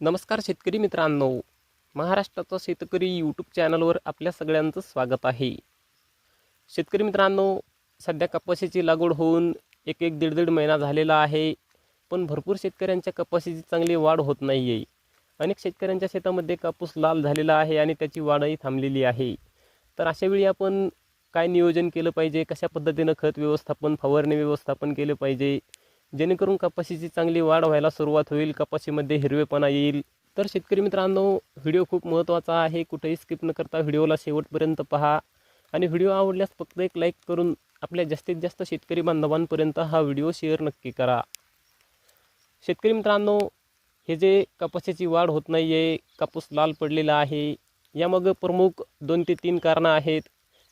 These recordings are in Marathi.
नमस्कार शेतकरी मित्रांनो. महाराष्ट्राचा शेतकरी यूट्यूब चॅनलवर आपल्या सगळ्यांचं स्वागत आहे. शेतकरी मित्रांनो सध्या कपाशीची लागवड होऊन एक एक दीड दीड महिना झालेला आहे. पण भरपूर शेतकऱ्यांच्या कपाशीची चांगली वाढ होत नाही आहे अनेक शेतकऱ्यांच्या शेतामध्ये कापूस लाल झालेला आहे आणि त्याची वाढही थांबलेली आहे. तर अशावेळी आपण काय नियोजन केलं पाहिजे? कशा पद्धतीनं खत व्यवस्थापन फवारणी व्यवस्थापन केलं पाहिजे? जेणेकरून कपाशीची चांगली वाढ व्हायला सुरुवात होईल कपाशीमध्ये हिरवेपणा येईल. तर शेतकरी मित्रांनो व्हिडिओ खूप महत्त्वाचा आहे. कुठेही स्किप न करता व्हिडिओला शेवटपर्यंत पहा. आणि व्हिडिओ आवडल्यास फक्त एक लाईक करून आपल्या जास्तीत जास्त शेतकरी बांधवांपर्यंत हा व्हिडिओ शेअर नक्की करा. शेतकरी मित्रांनो हे जे कपाशीची वाढ होत नाही आहे कापूस लाल पडलेला आहे यामागं प्रमुख दोन ते तीन कारणं आहेत.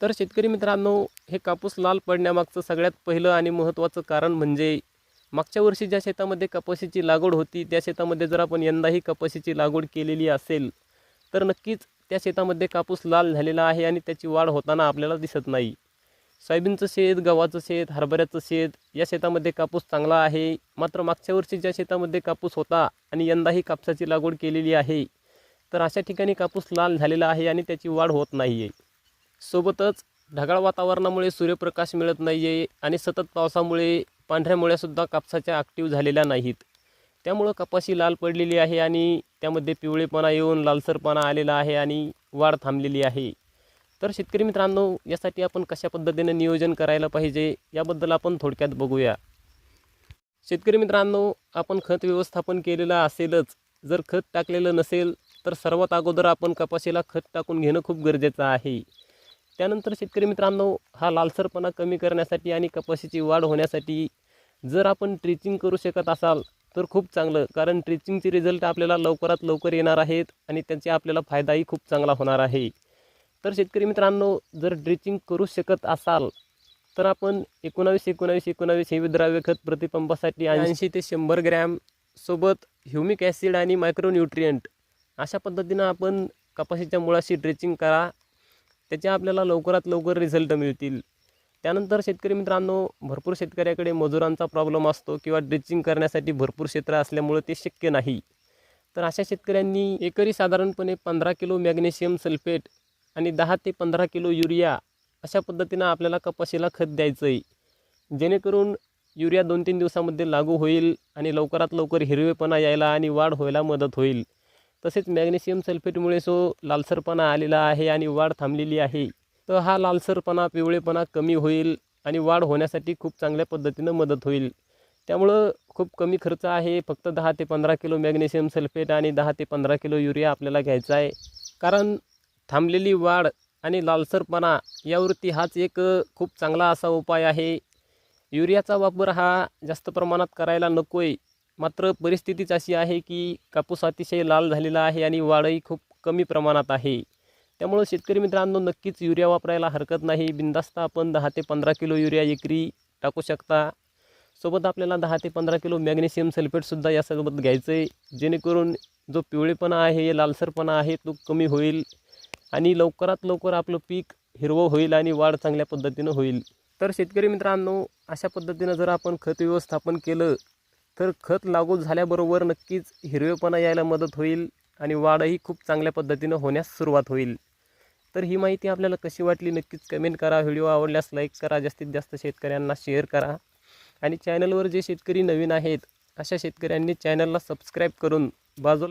तर शेतकरी मित्रांनो हे कापूस लाल पडण्यामागचं सगळ्यात पहिलं आणि महत्त्वाचं कारण म्हणजे मागच्या वर्षी ज्या शेतामध्ये कपाशीची लागवड होती त्या शेतामध्ये जर आपण यंदाही कपाशीची लागवड केलेली असेल तर नक्कीच त्या शेतामध्ये कापूस लाल झालेला आहे आणि त्याची वाढ होताना आपल्याला दिसत नाही. सोयाबीनचं शेत गव्हाचं शेत हरभऱ्याचं शेत या शेतामध्ये कापूस चांगला आहे. मात्र मागच्या वर्षी ज्या शेतामध्ये कापूस होता आणि यंदाही कापसाची लागवड केलेली आहे तर अशा ठिकाणी कापूस लाल झालेला आहे आणि त्याची वाढ होत नाही आहे सोबतच ढगाळ वातावरणामुळे सूर्यप्रकाश मिळत नाही आहे आणि सतत पावसामुळे पांढऱ्या मुळ्यासुद्धा कापसाच्या ॲक्टिव्ह झालेल्या नाहीत. त्यामुळं कपाशी लाल पडलेली आहे आणि त्यामध्ये पिवळेपणा येऊन लालसरपणा आलेला आहे आणि वाढ थांबलेली आहे. तर शेतकरी मित्रांनो यासाठी आपण कशा पद्धतीने नियोजन करायला पाहिजे याबद्दल आपण थोडक्यात बघूया. शेतकरी मित्रांनो आपण खत व्यवस्थापन केलेलं असेलच. जर खत टाकलेलं नसेल तर सर्वात अगोदर आपण कपाशीला खत टाकून घेणं खूप गरजेचं आहे. त्यानंतर शेतकरी मित्रांनो हा लालसरपणा कमी करण्यासाठी आणि कपाशीची वाढ होण्यासाठी जर आपण ट्रिचिंग करू शकत असाल तर खूप चांगलं. कारण ट्रिचिंगचे रिझल्ट आपल्याला लवकरात लवकर येणार आहेत आणि त्याचे आपल्याला फायदाही खूप चांगला होणार आहे. तर शेतकरी मित्रांनो जर ड्रिचिंग करू शकत असाल तर आपण एकोणावीस एकोणावीस एकोणावीस हे विद्राव्य खत प्रतिपंपासाठी ऐंशी ते शंभर ग्रॅम सोबत ह्युमिक ॲसिड आणि मायक्रोन्यूट्रियंट अशा पद्धतीनं आपण कपाशीच्या मुळाशी ड्रिचिंग करा. त्याचे आपल्याला लवकरात लवकर रिझल्ट मिळतील. त्यानंतर शेतकरी मित्रांनो भरपूर शेतकऱ्याकडे मजुरांचा प्रॉब्लेम असतो किंवा ड्रिचिंग करण्यासाठी भरपूर क्षेत्र असल्यामुळं ते शक्य नाही. तर अशा शेतकऱ्यांनी एकरी साधारणपणे पंधरा किलो मॅग्नेशियम सल्फेट आणि दहा ते पंधरा किलो युरिया अशा पद्धतीनं आपल्याला कपाशीला खत द्यायचं आहे जेणेकरून युरिया दोन तीन दिवसामध्ये लागू होईल आणि लवकरात लवकर हिरवेपणा यायला आणि वाढ व्हायला मदत होईल. तसेच मॅग्नेशियम सल्फेटमुळे जो लालसरपणा आलेला आहे आणि वाढ थांबलेली आहे तर हा लालसरपणा पिवळेपणा कमी होईल आणि वाढ होण्यासाठी खूप चांगल्या पद्धतीनं मदत होईल. त्यामुळं खूप कमी खर्च आहे. फक्त दहा ते पंधरा किलो मॅग्नेशियम सल्फेट आणि दहा ते पंधरा किलो युरिया आपल्याला घ्यायचा आहे. कारण थांबलेली वाढ आणि लालसरपणा यावरती हाच एक खूप चांगला असा उपाय आहे. युरियाचा वापर हा जास्त प्रमाणात करायला नको आहे मात्र परिस्थितीच अशी आहे की कापूस अतिशय लाल झालेला आहे आणि वाढही खूप कमी प्रमाणात आहे. त्यामुळं शेतकरी मित्रांनो नक्कीच युरिया वापरायला हरकत नाही. बिंदास्त आपण दहा ते पंधरा किलो युरिया एकरी टाकू शकता. सोबत आपल्याला दहा ते पंधरा किलो मॅग्नेशियम सल्फेटसुद्धा यासोबत घ्यायचं आहे जेणेकरून जो पिवळेपणा आहे लालसरपणा आहे तो कमी होईल आणि लवकरात लवकर आपलं पीक हिरवं होईल आणि वाढ चांगल्या पद्धतीनं होईल. तर शेतकरी मित्रांनो अशा पद्धतीनं जर आपण खत व्यवस्थापन केलं तर खत लागू झाल्याबरोबर नक्कीच हिरवेपणा यायला मदत होईल आणि वाढही खूप चांगल्या पद्धतीनं होण्यास सुरुवात होईल. तर ही माहिती आपल्याला कशी वाटली नक्कीच कमेंट करा. व्हिडिओ आवडल्यास लाईक करा. जास्तीत जास्त शेतकऱ्यांना शेअर करा. आणि चॅनलवर जे शेतकरी नवीन आहेत अशा शेतकऱ्यांनी चॅनलला सबस्क्राईब करून बाजूला